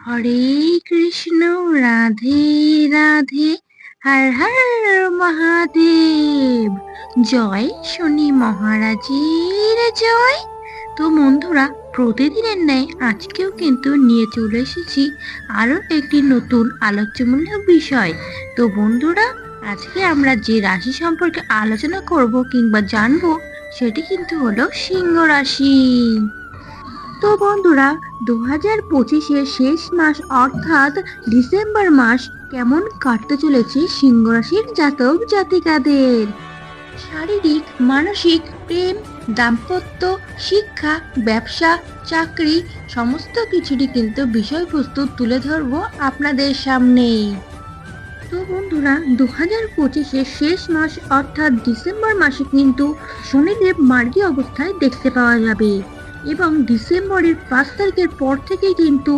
হরে কৃষ্ণ, রাধে রাধে, হর হর মহাদেব। জয় শনি মহারাজের জয়। তো বন্ধুরা, প্রতিদিনের ন্যায় আজকেও কিন্তু নিয়ে চলে এসেছি আরও একটি নতুন আলোচ্যমূলক বিষয়। তো বন্ধুরা, আজকে আমরা যে রাশি সম্পর্কে আলোচনা করব কিংবা জানব, সেটি কিন্তু হলো সিংহ রাশি। তো বন্ধুরা দু হাজার পঁচিশের শেষ মাস অর্থাৎ ডিসেম্বর মাস কেমন কাটতে চলেছে সিংহ রাশির জাতক জাতিকাদের? শারীরিক, মানসিক প্রেম, দাম্পত্য, শিক্ষা, ব্যবসা, চাকরি সমস্ত কিছুরই কিন্তু বিষয়বস্তু তুলে ধরবো আপনাদের সামনে তো বন্ধুরা দু হাজার পঁচিশের শেষ মাস অর্থাৎ ডিসেম্বর মাসে কিন্তু শনিদেব মার্গী অবস্থায় দেখতে পাওয়া যাবে। এবং ডিসেম্বরের পাঁচ তারিখের পর থেকেই কিন্তু